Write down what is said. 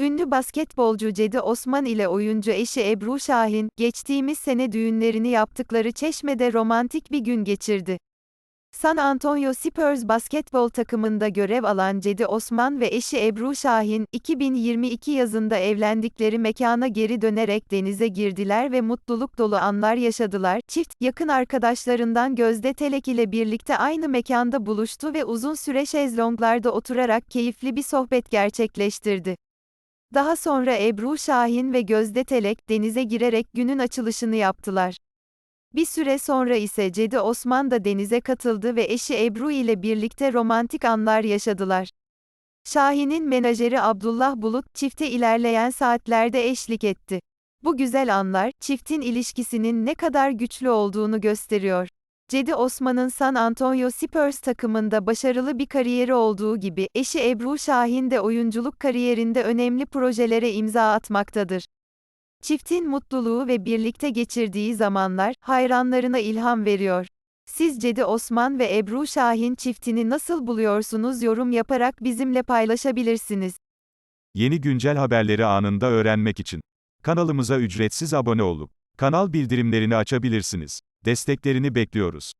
Ünlü basketbolcu Cedi Osman ile oyuncu eşi Ebru Şahin, geçtiğimiz sene düğünlerini yaptıkları Çeşme'de romantik bir gün geçirdi. San Antonio Spurs basketbol takımında görev alan Cedi Osman ve eşi Ebru Şahin, 2022 yazında evlendikleri mekana geri dönerek denize girdiler ve mutluluk dolu anlar yaşadılar. Çift, yakın arkadaşlarından Gözde Telek ile birlikte aynı mekanda buluştu ve uzun süre şezlonglarda oturarak keyifli bir sohbet gerçekleştirdi. Daha sonra Ebru Şahin ve Gözde Telek, denize girerek günün açılışını yaptılar. Bir süre sonra ise Cedi Osman da denize katıldı ve eşi Ebru ile birlikte romantik anlar yaşadılar. Şahin'in menajeri Abdullah Bulut, çifte ilerleyen saatlerde eşlik etti. Bu güzel anlar, çiftin ilişkisinin ne kadar güçlü olduğunu gösteriyor. Cedi Osman'ın San Antonio Spurs takımında başarılı bir kariyeri olduğu gibi, eşi Ebru Şahin de oyunculuk kariyerinde önemli projelere imza atmaktadır. Çiftin mutluluğu ve birlikte geçirdiği zamanlar, hayranlarına ilham veriyor. Siz Cedi Osman ve Ebru Şahin çiftini nasıl buluyorsunuz yorum yaparak bizimle paylaşabilirsiniz. Yeni güncel haberleri anında öğrenmek için kanalımıza ücretsiz abone olup kanal bildirimlerini açabilirsiniz. Desteklerini bekliyoruz.